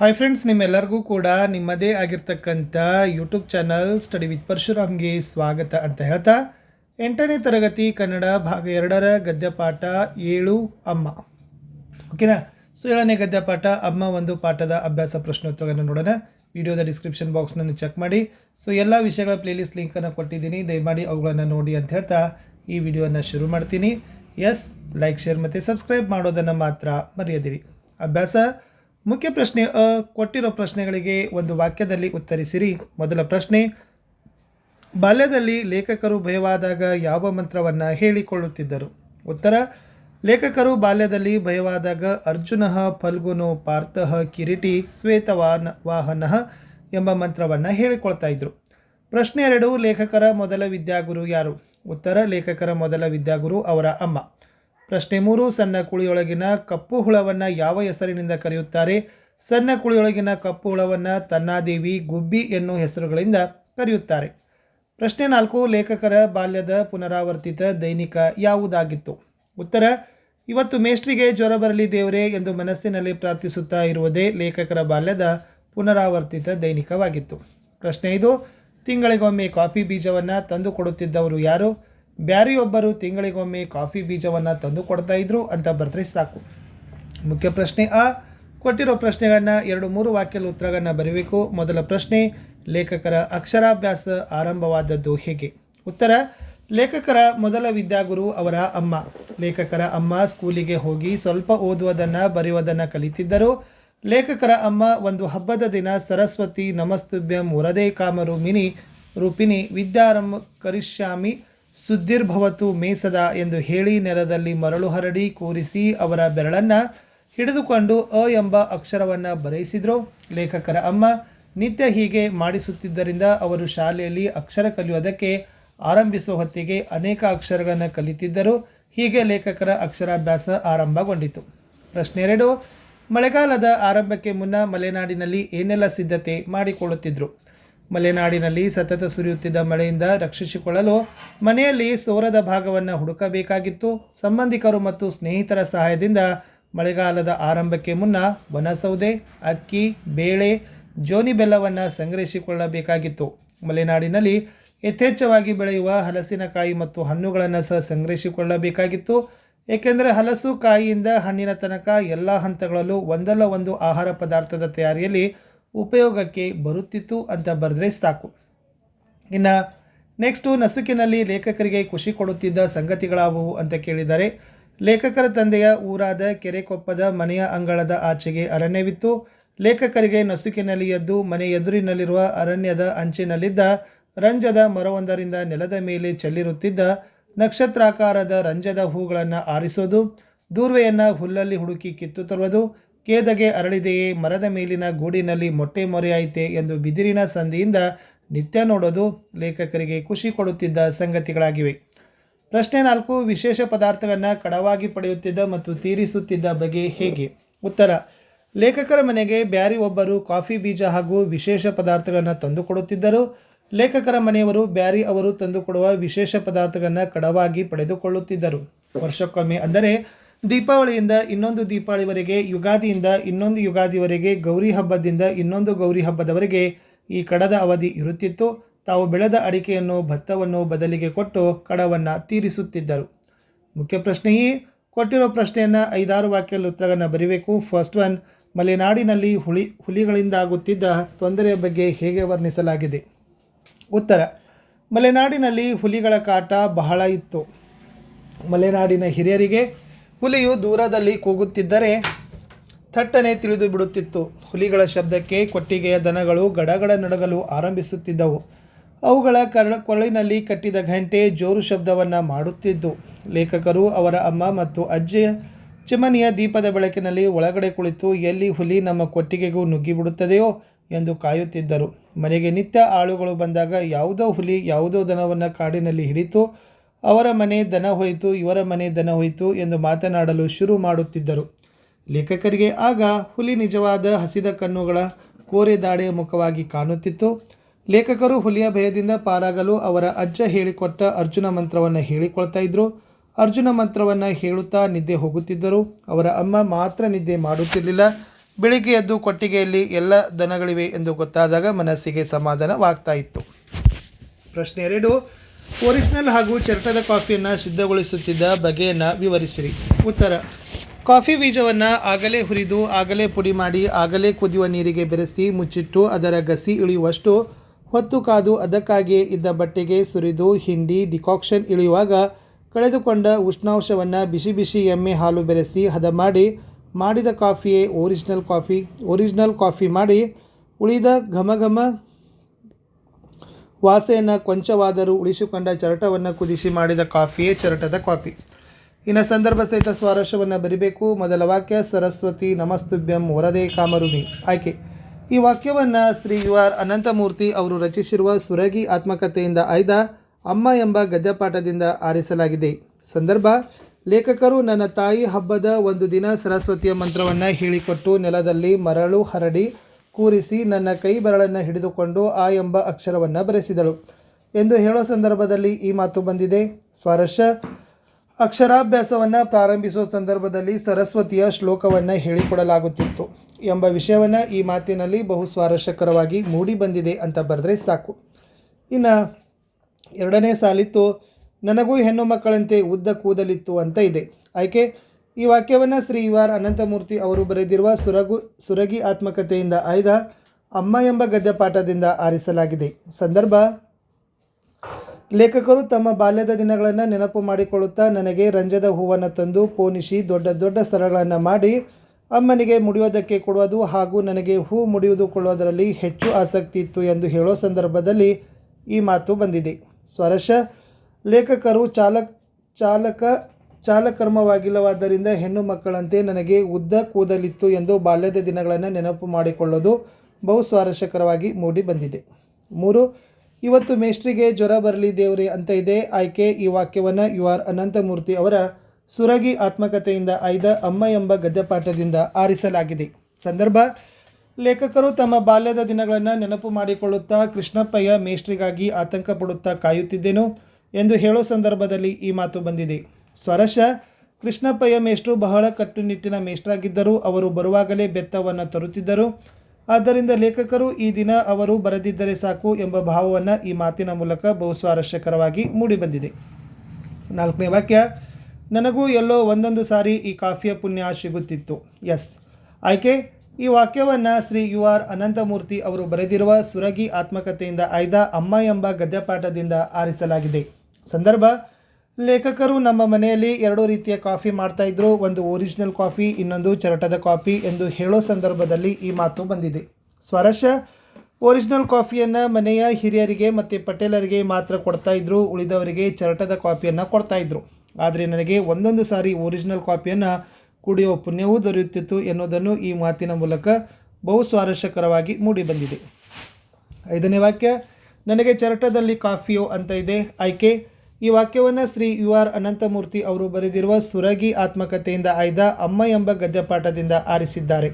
Hi friends ನಿಮ್ಮೆಲ್ಲರಿಗೂ ಕೂಡ ನಿಮ್ಮದೇ ಆಗಿರ್ತಕ್ಕಂಥ ಯೂಟ್ಯೂಬ್ ಚಾನಲ್ ಸ್ಟಡಿ ವಿತ್ ಪರಶುರಾಮ್ಗೆ ಸ್ವಾಗತ ಅಂತ ಹೇಳ್ತಾ, ಎಂಟನೇ ತರಗತಿ ಕನ್ನಡ ಭಾಗ ಎರಡರ ಗದ್ಯಪಾಠ ಏಳು ಅಮ್ಮ. ಓಕೆನಾ ಸೊ ಏಳನೇ ಗದ್ಯಪಾಠ ಅಮ್ಮ ಒಂದು ಪಾಠದ ಅಭ್ಯಾಸ ಪ್ರಶ್ನೋತ್ತರಗಳನ್ನು ನೋಡೋಣ. ವಿಡಿಯೋದ ಡಿಸ್ಕ್ರಿಪ್ಷನ್ ಬಾಕ್ಸ್ನನ್ನು ಚೆಕ್ ಮಾಡಿ. ಸೊ ಎಲ್ಲ ವಿಷಯಗಳ ಪ್ಲೇಲಿಸ್ಟ್ ಲಿಂಕನ್ನು ಕೊಟ್ಟಿದ್ದೀನಿ. ದಯಮಾಡಿ ಅವುಗಳನ್ನು ನೋಡಿ ಅಂತ ಹೇಳ್ತಾ ಈ ವಿಡಿಯೋನ ಶುರು ಮಾಡ್ತೀನಿ. ಎಸ್ ಲೈಕ್ ಶೇರ್ ಮತ್ತು ಸಬ್ಸ್ಕ್ರೈಬ್ ಮಾಡೋದನ್ನು ಮಾತ್ರ ಮರೆಯದಿರಿ. ಅಭ್ಯಾಸ ಮುಖ್ಯ ಪ್ರಶ್ನೆ ಅ, ಕೊಟ್ಟಿರೋ ಪ್ರಶ್ನೆಗಳಿಗೆ ಒಂದು ವಾಕ್ಯದಲ್ಲಿ ಉತ್ತರಿಸಿರಿ. ಮೊದಲ ಪ್ರಶ್ನೆ, ಬಾಲ್ಯದಲ್ಲಿ ಲೇಖಕರು ಭಯವಾದಾಗ ಯಾವ ಮಂತ್ರವನ್ನು ಹೇಳಿಕೊಳ್ಳುತ್ತಿದ್ದರು? ಉತ್ತರ, ಲೇಖಕರು ಬಾಲ್ಯದಲ್ಲಿ ಭಯವಾದಾಗ ಅರ್ಜುನ ಫಲ್ಗುನು ಪಾರ್ಥಃ ಕಿರೀಟಿ ಶ್ವೇತವಾನ ವಾಹನ ಎಂಬ ಮಂತ್ರವನ್ನು ಹೇಳಿಕೊಳ್ತಾ ಇದ್ರು. ಪ್ರಶ್ನೆ ಎರಡು, ಲೇಖಕರ ಮೊದಲ ವಿದ್ಯಾಗುರು ಯಾರು? ಉತ್ತರ, ಲೇಖಕರ ಮೊದಲ ವಿದ್ಯಾಗುರು ಅವರ ಅಮ್ಮ. ಪ್ರಶ್ನೆ ಮೂರು, ಸಣ್ಣ ಕುಳಿಯೊಳಗಿನ ಕಪ್ಪು ಹುಳವನ್ನು ಯಾವ ಹೆಸರಿನಿಂದ ಕರೆಯುತ್ತಾರೆ? ಸಣ್ಣ ಕುಳಿಯೊಳಗಿನ ಕಪ್ಪು ಹುಳವನ್ನು ತನ್ನಾದೇವಿ, ಗುಬ್ಬಿ ಎನ್ನುವ ಹೆಸರುಗಳಿಂದ ಕರೆಯುತ್ತಾರೆ. ಪ್ರಶ್ನೆ ನಾಲ್ಕು, ಲೇಖಕರ ಬಾಲ್ಯದ ಪುನರಾವರ್ತಿತ ದೈನಿಕ ಯಾವುದಾಗಿತ್ತು? ಉತ್ತರ, ಇವತ್ತು ಮೇಷ್ಟ್ರಿಗೆ ಜ್ವರ ಬರಲಿ ದೇವರೇ ಎಂದು ಮನಸ್ಸಿನಲ್ಲಿ ಪ್ರಾರ್ಥಿಸುತ್ತಾ ಇರುವುದೇ ಲೇಖಕರ ಬಾಲ್ಯದ ಪುನರಾವರ್ತಿತ ದೈನಿಕವಾಗಿತ್ತು. ಪ್ರಶ್ನೆ ಐದು, ತಿಂಗಳಿಗೊಮ್ಮೆ ಕಾಫಿ ಬೀಜವನ್ನು ತಂದುಕೊಡುತ್ತಿದ್ದವರು ಯಾರು? ಬ್ಯಾರಿಯೊಬ್ಬರು ತಿಂಗಳಿಗೊಮ್ಮೆ ಕಾಫಿ ಬೀಜವನ್ನು ತಂದು ಕೊಡ್ತಾ ಇದ್ರು ಅಂತ ಬರೆದ್ರೆ ಸಾಕು. ಮುಖ್ಯ ಪ್ರಶ್ನೆ ಆ. ಕೊಟ್ಟಿರೋ ಪ್ರಶ್ನೆಗಳನ್ನು ಎರಡು ಮೂರು ವಾಕ್ಯದ ಉತ್ತರಗಳನ್ನು ಬರೀಬೇಕು. ಮೊದಲ ಪ್ರಶ್ನೆ, ಲೇಖಕರ ಅಕ್ಷರಾಭ್ಯಾಸ ಆರಂಭವಾದದ್ದು ಹೇಗೆ? ಉತ್ತರ, ಲೇಖಕರ ಮೊದಲ ವಿದ್ಯಾಗುರು ಅವರ ಅಮ್ಮ. ಲೇಖಕರ ಅಮ್ಮ ಸ್ಕೂಲಿಗೆ ಹೋಗಿ ಸ್ವಲ್ಪ ಓದುವುದನ್ನು, ಬರೆಯುವುದನ್ನು ಕಲಿತಿದ್ದರು. ಲೇಖಕರ ಅಮ್ಮ ಒಂದು ಹಬ್ಬದ ದಿನ ಸರಸ್ವತಿ ನಮಸ್ತುಭ್ಯಂ ಕಾಮರು ಮಿನಿ ರೂಪಿಣಿ ವಿದ್ಯಾರಂಭ ಕರಿಷ್ಯಾಮಿ ಸುದ್ದಿರ್ಭವತು ಮೇಸದ ಎಂದು ಹೇಳಿ ನೆಲದಲ್ಲಿ ಮರಳು ಹರಡಿ ಕೂರಿಸಿ ಅವರ ಬೆರಳನ್ನು ಹಿಡಿದುಕೊಂಡು ಅ ಎಂಬ ಅಕ್ಷರವನ್ನು ಬರೆಯಿಸಿದ್ರು. ಲೇಖಕರ ಅಮ್ಮ, ನಿತ್ಯ ಹೀಗೆ ಮಾಡಿಸುತ್ತಿದ್ದರಿಂದ ಅವರು ಶಾಲೆಯಲ್ಲಿ ಅಕ್ಷರ ಕಲಿಯುವುದಕ್ಕೆ ಆರಂಭಿಸುವ ಹೊತ್ತಿಗೆ ಅನೇಕ ಅಕ್ಷರಗಳನ್ನು ಕಲಿತಿದ್ದರು. ಹೀಗೆ ಲೇಖಕರ ಅಕ್ಷರಾಭ್ಯಾಸ ಆರಂಭಗೊಂಡಿತು. ಪ್ರಶ್ನೆ ಎರಡು, ಮಳೆಗಾಲದ ಆರಂಭಕ್ಕೆ ಮುನ್ನ ಮಲೆನಾಡಿನಲ್ಲಿ ಏನೆಲ್ಲ ಸಿದ್ಧತೆ ಮಾಡಿಕೊಳ್ಳುತ್ತಿದ್ರು? ಮಲೆನಾಡಿನಲ್ಲಿ ಸತತ ಸುರಿಯುತ್ತಿದ್ದ ಮಳೆಯಿಂದ ರಕ್ಷಿಸಿಕೊಳ್ಳಲು ಮನೆಯಲ್ಲಿ ಸೋರದ ಭಾಗವನ್ನು ಹುಡುಕಬೇಕಾಗಿತ್ತು. ಸಂಬಂಧಿಕರು ಮತ್ತು ಸ್ನೇಹಿತರ ಸಹಾಯದಿಂದ ಮಳೆಗಾಲದ ಆರಂಭಕ್ಕೆ ಮುನ್ನ ಬನಸೌದೆ, ಅಕ್ಕಿ, ಬೇಳೆ, ಜೋನಿ ಬೆಲ್ಲವನ್ನು ಸಂಗ್ರಹಿಸಿಕೊಳ್ಳಬೇಕಾಗಿತ್ತು. ಮಲೆನಾಡಿನಲ್ಲಿ ಯಥೇಚ್ಛವಾಗಿ ಬೆಳೆಯುವ ಹಲಸಿನಕಾಯಿ ಮತ್ತು ಹಣ್ಣುಗಳನ್ನು ಸಹ ಸಂಗ್ರಹಿಸಿಕೊಳ್ಳಬೇಕಾಗಿತ್ತು. ಏಕೆಂದರೆ ಹಲಸು ಕಾಯಿಯಿಂದ ಹಣ್ಣಿನ ತನಕ ಎಲ್ಲ ಹಂತಗಳಲ್ಲೂ ಒಂದಲ್ಲ ಒಂದು ಆಹಾರ ಪದಾರ್ಥದ ತಯಾರಿಯಲ್ಲಿ ಉಪಯೋಗಕ್ಕೆ ಬರುತ್ತಿತ್ತು ಅಂತ ಬರೆದ್ರೆ ಸಾಕು. ಇನ್ನು ನೆಕ್ಸ್ಟು ನಸುಕಿನಲ್ಲಿ ಲೇಖಕರಿಗೆ ಖುಷಿ ಕೊಡುತ್ತಿದ್ದ ಸಂಗತಿಗಳಾವುವು ಅಂತ ಕೇಳಿದ್ದಾರೆ ಲೇಖಕರ ತಂದೆಯ ಊರಾದ ಕೆರೆಕೊಪ್ಪದ ಮನೆಯ ಅಂಗಳದ ಆಚೆಗೆ ಅರಣ್ಯವಿತ್ತು ಲೇಖಕರಿಗೆ ನಸುಕಿನಲ್ಲಿ ಎದ್ದು ಮನೆ ಎದುರಿನಲ್ಲಿರುವ ಅರಣ್ಯದ ಅಂಚಿನಲ್ಲಿದ್ದ ರಂಜದ ಮರವೊಂದರಿಂದ ನೆಲದ ಮೇಲೆ ಚೆಲ್ಲಿರುತ್ತಿದ್ದ ನಕ್ಷತ್ರಾಕಾರದ ರಂಜದ ಹೂಗಳನ್ನು ಆರಿಸೋದು, ದೂರ್ವೆಯನ್ನು ಹುಲ್ಲಲ್ಲಿ ಹುಡುಕಿ ಕಿತ್ತು ತರುವುದು ಕೇದಗೆ ಅರಳಿದೆಯೇ ಮರದ ಮೇಲಿನ ಗೂಡಿನಲ್ಲಿ ಮೊಟ್ಟೆ ಮೊರೆಯಾಯಿತೆ ಎಂದು ಬಿದಿರಿನ ಸಂಧಿಯಿಂದ ನಿತ್ಯ ನೋಡೋದು ಲೇಖಕರಿಗೆ ಖುಷಿ ಕೊಡುತ್ತಿದ್ದ ಸಂಗತಿಗಳಾಗಿವೆ. ಪ್ರಶ್ನೆ ನಾಲ್ಕು, ವಿಶೇಷ ಪದಾರ್ಥಗಳನ್ನು ಕಡವಾಗಿ ಪಡೆಯುತ್ತಿದ್ದ ಮತ್ತು ತೀರಿಸುತ್ತಿದ್ದ ಬಗೆ ಹೇಗೆ? ಉತ್ತರ, ಲೇಖಕರ ಮನೆಗೆ ಬ್ಯಾರಿ ಒಬ್ಬರು ಕಾಫಿ ಬೀಜ ಹಾಗೂ ವಿಶೇಷ ಪದಾರ್ಥಗಳನ್ನು ತಂದುಕೊಡುತ್ತಿದ್ದರು. ಲೇಖಕರ ಮನೆಯವರು ಬ್ಯಾರಿ ಅವರು ತಂದುಕೊಡುವ ವಿಶೇಷ ಪದಾರ್ಥಗಳನ್ನು ಕಡವಾಗಿ ಪಡೆದುಕೊಳ್ಳುತ್ತಿದ್ದರು. ವರ್ಷಕ್ಕೊಮ್ಮೆ ಅಂದರೆ ದೀಪಾವಳಿಯಿಂದ ಇನ್ನೊಂದು ದೀಪಾವಳಿವರೆಗೆ, ಯುಗಾದಿಯಿಂದ ಇನ್ನೊಂದು ಯುಗಾದಿವರೆಗೆ, ಗೌರಿ ಹಬ್ಬದಿಂದ ಇನ್ನೊಂದು ಗೌರಿ ಹಬ್ಬದವರೆಗೆ ಈ ಕಡದ ಅವಧಿ ಇರುತ್ತಿತ್ತು. ತಾವು ಬೆಳೆದ ಅಡಿಕೆಯನ್ನು ಭತ್ತವನ್ನು ಬದಲಿಗೆ ಕೊಟ್ಟು ಕಡವನ್ನು ತೀರಿಸುತ್ತಿದ್ದರು. ಮುಖ್ಯ ಪ್ರಶ್ನೆಯೇ, ಕೊಟ್ಟಿರೋ ಪ್ರಶ್ನೆಯನ್ನು ಐದಾರು ವಾಕ್ಯದಲ್ಲಿ ಉತ್ತರವನ್ನು ಬರೀಬೇಕು. ಫಸ್ಟ್ ಒನ್ ಮಲೆನಾಡಿನಲ್ಲಿ ಹುಳಿ, ಹುಲಿಗಳಿಂದಾಗುತ್ತಿದ್ದ ತೊಂದರೆಯ ಬಗ್ಗೆ ಹೇಗೆ ವರ್ಣಿಸಲಾಗಿದೆ? ಉತ್ತರ, ಮಲೆನಾಡಿನಲ್ಲಿ ಹುಲಿಗಳ ಕಾಟ ಬಹಳ ಇತ್ತು. ಮಲೆನಾಡಿನ ಹಿರಿಯರಿಗೆ ಹುಲಿಯು ದೂರದಲ್ಲಿ ಕೂಗುತ್ತಿದ್ದರೆ ಥಟ್ಟನೆ ತಿಳಿದು ಬಿಡುತ್ತಿತ್ತು. ಹುಲಿಗಳ ಶಬ್ದಕ್ಕೆ ಕೊಟ್ಟಿಗೆಯ ದನಗಳು ಗಡಗಡ ನಡಗಲು ಆರಂಭಿಸುತ್ತಿದ್ದವು. ಅವುಗಳ ಕರಳ ಕೊರಳಿನಲ್ಲಿ ಕಟ್ಟಿದ ಘಂಟೆ ಜೋರು ಶಬ್ದವನ್ನು ಮಾಡುತ್ತಿದ್ದು, ಲೇಖಕರು ಅವರ ಅಮ್ಮ ಮತ್ತು ಅಜ್ಜಿಯ ಚಿಮನಿಯ ದೀಪದ ಬೆಳಕಿನಲ್ಲಿ ಒಳಗಡೆ ಕುಳಿತು ಎಲ್ಲಿ ಹುಲಿ ನಮ್ಮ ಕೊಟ್ಟಿಗೆಗೂ ನುಗ್ಗಿಬಿಡುತ್ತದೆಯೋ ಎಂದು ಕಾಯುತ್ತಿದ್ದರು. ಮನೆಗೆ ನಿತ್ಯ ಆಳುಗಳು ಬಂದಾಗ ಯಾವುದೋ ಹುಲಿ ಯಾವುದೋ ದನವನ್ನು ಕಾಡಿನಲ್ಲಿ ಹಿಡಿತು ಅವರ ಮನೆ ದನ ಹೋಯಿತು, ಇವರ ಮನೆ ದನ ಹೋಯಿತು ಎಂದು ಮಾತನಾಡಲು ಶುರು ಮಾಡುತ್ತಿದ್ದರು. ಲೇಖಕರಿಗೆ ಆಗ ಹುಲಿ ನಿಜವಾದ ಹಸಿದ ಕಣ್ಣುಗಳ ಕೋರೆ ದಾಡೆಯ ಮುಖವಾಗಿ ಕಾಣುತ್ತಿತ್ತು. ಲೇಖಕರು ಹುಲಿಯ ಭಯದಿಂದ ಪಾರಾಗಲು ಅವರ ಅಜ್ಜ ಹೇಳಿಕೊಟ್ಟ ಅರ್ಜುನ ಮಂತ್ರವನ್ನು ಹೇಳಿಕೊಳ್ತಾ ಇದ್ದರು ಅರ್ಜುನ ಮಂತ್ರವನ್ನು ಹೇಳುತ್ತಾ ನಿದ್ದೆ ಹೋಗುತ್ತಿದ್ದರು. ಅವರ ಅಮ್ಮ ಮಾತ್ರ ನಿದ್ದೆ ಮಾಡುತ್ತಿರಲಿಲ್ಲ. ಬೆಳಿಗ್ಗೆ ಎದ್ದು ಕೊಟ್ಟಿಗೆಯಲ್ಲಿ ಎಲ್ಲ ದನಗಳಿವೆ ಎಂದು ಗೊತ್ತಾದಾಗ ಮನಸ್ಸಿಗೆ ಸಮಾಧಾನವಾಗ್ತಾ ಇತ್ತು. ಪ್ರಶ್ನೆ ಎರಡು. ಒರಿಜಿನಲ್ ಹಾಗೂ ಚರಟದ ಕಾಫಿಯನ್ನು ಸಿದ್ಧಗೊಳಿಸುತ್ತಿದ್ದ ಬಗೆಯನ್ನು ವಿವರಿಸಿರಿ. ಉತ್ತರ. ಕಾಫಿ ಬೀಜವನ್ನು ಆಗಲೇ ಹುರಿದು, ಆಗಲೇ ಪುಡಿ ಮಾಡಿ, ಆಗಲೇ ಕುದಿಯುವ ನೀರಿಗೆ ಬೆರೆಸಿ, ಮುಚ್ಚಿಟ್ಟು ಅದರ ಗಸಿ ಇಳಿಯುವಷ್ಟು ಹೊತ್ತು ಕಾದು ಅದಕ್ಕಾಗಿಯೇ ಇದ್ದ ಬಟ್ಟೆಗೆ ಸುರಿದು ಹಿಂಡಿ, ಡಿಕಾಕ್ಷನ್ ಇಳಿಯುವಾಗ ಕಳೆದುಕೊಂಡ ಉಷ್ಣಾಂಶವನ್ನು ಬಿಸಿ ಬಿಸಿ ಎಮ್ಮೆ ಹಾಲು ಬೆರೆಸಿ ಹದ ಮಾಡಿ, ಮಾಡಿದ ಕಾಫಿಯೇ ಒರಿಜಿನಲ್ ಕಾಫಿ ಒರಿಜಿನಲ್ ಕಾಫಿ ಮಾಡಿ ಉಳಿದ ಘಮ ಘಮ ವಾಸೆಯನ್ನು ಕೊಂಚವಾದರೂ ಉಳಿಸಿಕೊಂಡ ಚರಟವನ್ನು ಕುದಿಸಿ ಮಾಡಿದ ಕಾಫಿಯೇ ಚರಟದ ಕಾಫಿ. ಇನ್ನು ಸಂದರ್ಭ ಸಹಿತ ಸ್ವಾರಸ್ಯವನ್ನು ಬರಿಬೇಕು. ಮೊದಲ ವಾಕ್ಯ, ಸರಸ್ವತಿ ನಮಸ್ತುಭ್ಯಂ ವರದೇ ಕಾಮರುಮಿ. ಆಯ್ಕೆ. ಈ ವಾಕ್ಯವನ್ನು ಶ್ರೀ ಯು ಆರ್ ಅನಂತಮೂರ್ತಿ ಅವರು ರಚಿಸಿರುವ ಸುರಗಿ ಆತ್ಮಕಥೆಯಿಂದ ಆಯ್ದ ಅಮ್ಮ ಎಂಬ ಗದ್ಯಪಾಠದಿಂದ ಆರಿಸಲಾಗಿದೆ. ಸಂದರ್ಭ, ಲೇಖಕರು ನನ್ನ ತಾಯಿ ಹಬ್ಬದ ಒಂದು ದಿನ ಸರಸ್ವತಿಯ ಮಂತ್ರವನ್ನು ಹೇಳಿಕೊಟ್ಟು ನೆಲದಲ್ಲಿ ಮರಳು ಹರಡಿ ಕೂರಿಸಿ ನನ್ನ ಕೈ ಬೆರಳನ್ನು ಹಿಡಿದುಕೊಂಡು ಆ ಎಂಬ ಅಕ್ಷರವನ್ನು ಬರೆಸಿದಳು. ಎಂದು ಹೇಳೋ ಸಂದರ್ಭದಲ್ಲಿ ಈ ಮಾತು ಬಂದಿದೆ. ಸ್ವಾರಸ್ಯ. ಅಕ್ಷರಾಭ್ಯಾಸವನ್ನು ಪ್ರಾರಂಭಿಸುವ ಸಂದರ್ಭದಲ್ಲಿ ಸರಸ್ವತಿಯ ಶ್ಲೋಕವನ್ನು ಹೇಳಿಕೊಡಲಾಗುತ್ತಿತ್ತು ಎಂಬ ವಿಷಯವನ್ನು ಈ ಮಾತಿನಲ್ಲಿ ಬಹು ಸ್ವಾರಸ್ಯಕರವಾಗಿ ಮೂಡಿ ಬಂದಿದೆ ಅಂತ ಬರೆದ್ರೆ ಸಾಕು. ಇನ್ನು ಎರಡನೇ ಸಾಲಿತ್ತು, ನನಗೂ ಹೆಣ್ಣು ಮಕ್ಕಳಂತೆ ಉದ್ದ ಕೂದಲಿತ್ತು ಅಂತ ಇದೆ. ಆಯ್ಕೆ ಈ ವಾಕ್ಯವನ್ನು ಶ್ರೀ ವಾರ್ ಅನಂತಮೂರ್ತಿ ಅವರು ಬರೆದಿರುವ ಸುರಗು ಸುರಗಿ ಆತ್ಮಕಥೆಯಿಂದ ಆಯ್ದ ಅಮ್ಮ ಎಂಬ ಗದ್ಯಪಾಠದಿಂದ ಆರಿಸಲಾಗಿದೆ. ಸಂದರ್ಭ, ಲೇಖಕರು ತಮ್ಮ ಬಾಲ್ಯದ ದಿನಗಳನ್ನು ನೆನಪು ಮಾಡಿಕೊಳ್ಳುತ್ತಾ ನನಗೆ ರಂಜದ ಹೂವನ್ನು ತಂದು ಪೋಣಿಸಿ ದೊಡ್ಡ ದೊಡ್ಡ ಸರಗಳನ್ನು ಮಾಡಿ ಅಮ್ಮನಿಗೆ ಮುಡಿಯೋದಕ್ಕೆ ಕೊಡುವುದು ಹಾಗೂ ನನಗೆ ಹೂ ಮುಡಿಯುವುದು ಕೊಳ್ಳೋದರಲ್ಲಿ ಹೆಚ್ಚು ಆಸಕ್ತಿ ಇತ್ತು ಎಂದು ಹೇಳೋ ಸಂದರ್ಭದಲ್ಲಿ ಈ ಮಾತು ಬಂದಿದೆ. ಸ್ವರಶ, ಲೇಖಕರು ಚಾಲಕ್ ಚಾಲಕ ಚಾಲಕರ್ಮವಾಗಿಲ್ಲವಾದ್ದರಿಂದ ಹೆಣ್ಣು ಮಕ್ಕಳಂತೆ ನನಗೆ ಉದ್ದ ಕೂದಲಿತ್ತು ಎಂದು ಬಾಲ್ಯದ ದಿನಗಳನ್ನು ನೆನಪು ಮಾಡಿಕೊಳ್ಳೋದು ಬಹು ಸ್ವಾರಸ್ಯಕರವಾಗಿ ಮೂಡಿ ಬಂದಿದೆ. ಮೂರು, ಇವತ್ತು ಮೇಷ್ಟ್ರಿಗೆ ಜ್ವರ ಬರಲಿ ದೇವರೇ ಅಂತ ಇದೆ. ಆಯ್ಕೆ, ಈ ವಾಕ್ಯವನ್ನು ಯು ಆರ್ ಅನಂತಮೂರ್ತಿ ಅವರ ಸುರಗಿ ಆತ್ಮಕಥೆಯಿಂದ ಆಯ್ದ ಅಮ್ಮ ಎಂಬ ಗದ್ಯಪಾಠದಿಂದ ಆರಿಸಲಾಗಿದೆ. ಸಂದರ್ಭ, ಲೇಖಕರು ತಮ್ಮ ಬಾಲ್ಯದ ದಿನಗಳನ್ನು ನೆನಪು ಮಾಡಿಕೊಳ್ಳುತ್ತಾ ಕೃಷ್ಣಪ್ಪಯ್ಯ ಮೇಷ್ಟ್ರಿಗಾಗಿ ಆತಂಕ ಪಡುತ್ತಾ ಕಾಯುತ್ತಿದ್ದೆನು ಎಂದು ಹೇಳೋ ಸಂದರ್ಭದಲ್ಲಿ ಈ ಮಾತು ಬಂದಿದೆ. ಸ್ವರಶ, ಕೃಷ್ಣಪ್ಪಯ್ಯ ಮೇಷ್ಟ್ರು ಬಹಳ ಕಟ್ಟುನಿಟ್ಟಿನ ಮೇಷ್ಟ್ರಾಗಿದ್ದರು. ಅವರು ಬರುವಾಗಲೇ ಬೆತ್ತವನ್ನು ತರುತ್ತಿದ್ದರು. ಆದ್ದರಿಂದ ಲೇಖಕರು ಈ ದಿನ ಅವರು ಬರೆದಿದ್ದರೆ ಸಾಕು ಎಂಬ ಭಾವವನ್ನು ಈ ಮಾತಿನ ಮೂಲಕ ಬಹು ಸ್ವಾರಸ್ಯಕರವಾಗಿ ಮೂಡಿಬಂದಿದೆ. ನಾಲ್ಕನೇ ವಾಕ್ಯ, ನನಗೂ ಎಲ್ಲೋ ಒಂದೊಂದು ಸಾರಿ ಈ ಕಾಫಿಯ ಪುಣ್ಯ ಸಿಗುತ್ತಿತ್ತು. ಎಸ್. ಆಯ್ಕೆ, ಈ ವಾಕ್ಯವನ್ನು ಶ್ರೀ ಯು ಆರ್ ಅನಂತಮೂರ್ತಿ ಅವರು ಬರೆದಿರುವ ಸುರಗಿ ಆತ್ಮಕಥೆಯಿಂದ ಆಯ್ದ ಅಮ್ಮ ಎಂಬ ಗದ್ಯಪಾಠದಿಂದ ಆರಿಸಲಾಗಿದೆ. ಸಂದರ್ಭ ಲೇಖಕರು ನಮ್ಮ ಮನೆಯಲ್ಲಿ ಎರಡು ರೀತಿಯ ಕಾಫಿ ಮಾಡ್ತಾ ಇದ್ರು. ಒಂದು ಒರಿಜಿನಲ್ ಕಾಫಿ, ಇನ್ನೊಂದು ಚರಟದ ಕಾಫಿ ಎಂದು ಹೇಳೋ ಸಂದರ್ಭದಲ್ಲಿ ಈ ಮಾತು ಬಂದಿದೆ. ಸ್ವರಶ ಒರಿಜಿನಲ್ ಕಾಫಿಯನ್ನು ಮನೆಯ ಹಿರಿಯರಿಗೆ ಮತ್ತು ಪಟೇಲರಿಗೆ ಮಾತ್ರ ಕೊಡ್ತಾ ಇದ್ರು. ಉಳಿದವರಿಗೆ ಚರಟದ ಕಾಫಿಯನ್ನು ಕೊಡ್ತಾ ಇದ್ರು. ಆದರೆ ನನಗೆ ಒಂದೊಂದು ಸಾರಿ ಒರಿಜಿನಲ್ ಕಾಫಿಯನ್ನು ಕುಡಿಯುವ ಪುಣ್ಯವೂ ದೊರೆಯುತ್ತಿತ್ತು ಎನ್ನುವುದನ್ನು ಈ ಮಾತಿನ ಮೂಲಕ ಬಹು ಸ್ವಾರಸ್ಯಕರವಾಗಿ ಮೂಡಿಬಂದಿದೆ ಐದನೇ ವಾಕ್ಯ, ನನಗೆ ಚರಟದಲ್ಲಿ ಕಾಫಿಯೋ ಅಂತ ಇದೆ. ಆಯ್ಕೆ ಈ ವಾಕ್ಯವನ್ನು ಶ್ರೀ ಯು ಆರ್ ಅನಂತಮೂರ್ತಿ ಅವರು ಬರೆದಿರುವ ಸುರಗಿ ಆತ್ಮಕಥೆಯಿಂದ ಆಯ್ದ ಅಮ್ಮ ಎಂಬ ಗದ್ಯಪಾಠದಿಂದ ಆರಿಸಿದ್ದಾರೆ.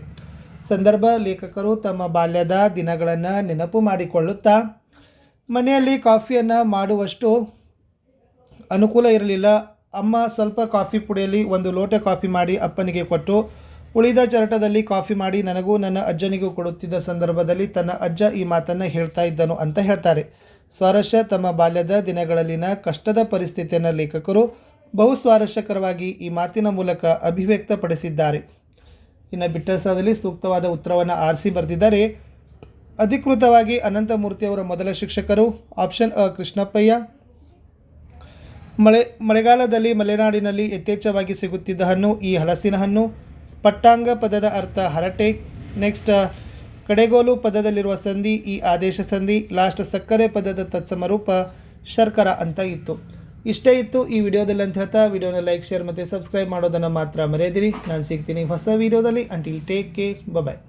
ಸಂದರ್ಭ ಲೇಖಕರು ತಮ್ಮ ಬಾಲ್ಯದ ದಿನಗಳನ್ನು ನೆನಪು ಮಾಡಿಕೊಳ್ಳುತ್ತಾ, ಮನೆಯಲ್ಲಿ ಕಾಫಿಯನ್ನು ಮಾಡುವಷ್ಟು ಅನುಕೂಲ ಇರಲಿಲ್ಲ. ಅಮ್ಮ ಸ್ವಲ್ಪ ಕಾಫಿ ಪುಡಿಯಲ್ಲಿ ಒಂದು ಲೋಟ ಕಾಫಿ ಮಾಡಿ ಅಪ್ಪನಿಗೆ ಕೊಟ್ಟು, ಉಳಿದ ಚರಟದಲ್ಲಿ ಕಾಫಿ ಮಾಡಿ ನನಗೂ ನನ್ನ ಅಜ್ಜನಿಗೂ ಕೊಡುತ್ತಿದ್ದ ಸಂದರ್ಭದಲ್ಲಿ ತನ್ನ ಅಜ್ಜ ಈ ಮಾತನ್ನು ಹೇಳ್ತಾ ಇದ್ದನು ಅಂತ ಹೇಳ್ತಾರೆ. ಸ್ವಾರಸ್ಯ ತಮ್ಮ ಬಾಲ್ಯದ ದಿನಗಳಲ್ಲಿನ ಕಷ್ಟದ ಪರಿಸ್ಥಿತಿಯನ್ನು ಲೇಖಕರು ಬಹು ಸ್ವಾರಸ್ಯಕರವಾಗಿ ಈ ಮಾತಿನ ಮೂಲಕ ಅಭಿವ್ಯಕ್ತಪಡಿಸಿದ್ದಾರೆ. ಇನ್ನು ಬಿಟ್ಟಸದಲ್ಲಿ ಸೂಕ್ತವಾದ ಉತ್ತರವನ್ನು ಆರಿಸಿ ಬರೆದಿದ್ದಾರೆ. ಅಧಿಕೃತವಾಗಿ ಅನಂತಮೂರ್ತಿಯವರ ಮೊದಲ ಶಿಕ್ಷಕರು ಆಪ್ಷನ್ ಅ ಕೃಷ್ಣಪ್ಪಯ್ಯ. ಮಳೆ, ಮಳೆಗಾಲದಲ್ಲಿ ಮಲೆನಾಡಿನಲ್ಲಿ ಯಥೇಚ್ಛವಾಗಿ ಸಿಗುತ್ತಿದ್ದ ಹಣ್ಣು ಈ ಹಲಸಿನ ಹಣ್ಣು. ಪಟ್ಟಾಂಗ ಪದದ ಅರ್ಥ ಹರಟೆ. ನೆಕ್ಸ್ಟ್ ಕಡೆಗೋಲು ಪದದಲ್ಲಿರುವ ಸಂಧಿ, ಈ ಆದೇಶ ಸಂಧಿ, ಲಾಸ್ಟ್ ಸಕ್ಕರೆ ಪದದ ತತ್ಸಮ ರೂಪ ಶರ್ಕರ ಅಂತ ಇತ್ತು. ಇಷ್ಟೇ ಇತ್ತು ಈ ವಿಡಿಯೋದಲ್ಲಿ ಅಂತ ಹೇಳ್ತಾ, ವಿಡಿಯೋನ ಲೈಕ್, ಶೇರ್ ಮತ್ತು ಸಬ್ಸ್ಕ್ರೈಬ್ ಮಾಡೋದನ್ನು ಮಾತ್ರ ಮರೆಯದಿರಿ. ನಾನು ಸಿಗ್ತೀನಿ ಹೊಸ ವಿಡಿಯೋದಲ್ಲಿ. Until take care bye